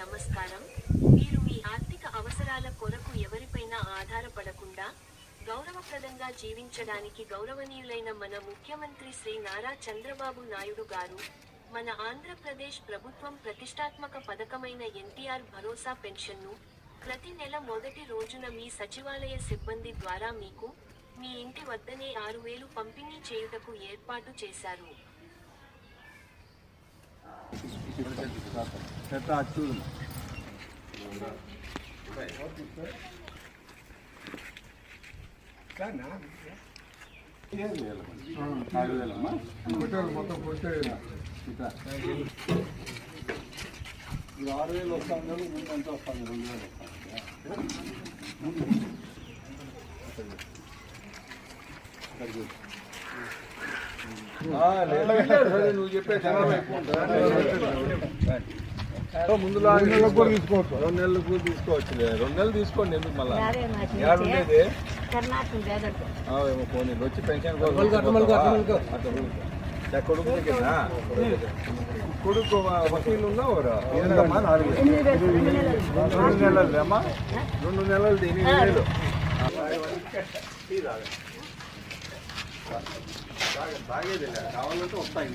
నమస్కారం. మీరు మీ ఆర్థిక అవసరాల కొరకు ఎవరిపైనా ఆధారపడకుండా గౌరవప్రదంగా జీవించడానికి గౌరవనీయులైన మన ముఖ్యమంత్రి శ్రీ నారా చంద్రబాబు నాయుడు గారు మన ఆంధ్రప్రదేశ్ ప్రభుత్వం ప్రతిష్టాత్మక పథకమైన ఎన్టీఆర్ భరోసా పెన్షన్ను ప్రతి నెల మొదటి రోజున మీ సచివాలయ సిబ్బంది ద్వారా మీకు మీ ఇంటి వద్దనే ఆరు వేలు పంపిణీ చేయుటకు ఏర్పాటు చేశారు. మొత్తం కొట్టేయాలి ఇప్పుడు ఆరు వేలు వస్తుంది ముందు ఎంత వస్తాను రెండు వేలు వస్తుంది నువ్వు చెప్పే ముందులా కూడా తీసుకోవచ్చు రెండు నెలలు కూడా తీసుకోవచ్చు. రెండు నెలలు తీసుకోండి ఎందుకు మళ్ళీ? ఏడు ఉండేది? ఆ, ఏమో పోనీ. వచ్చి పెన్షన్ కొడుకు? కొడుకు వకీలు ఉన్నావు ఎంతమ్మా నాలుగు రెండు నెలలు అమ్మా రెండు నెలలు ఎనిమిది వేలు. తాగేది కావాలంటే వస్తాయి.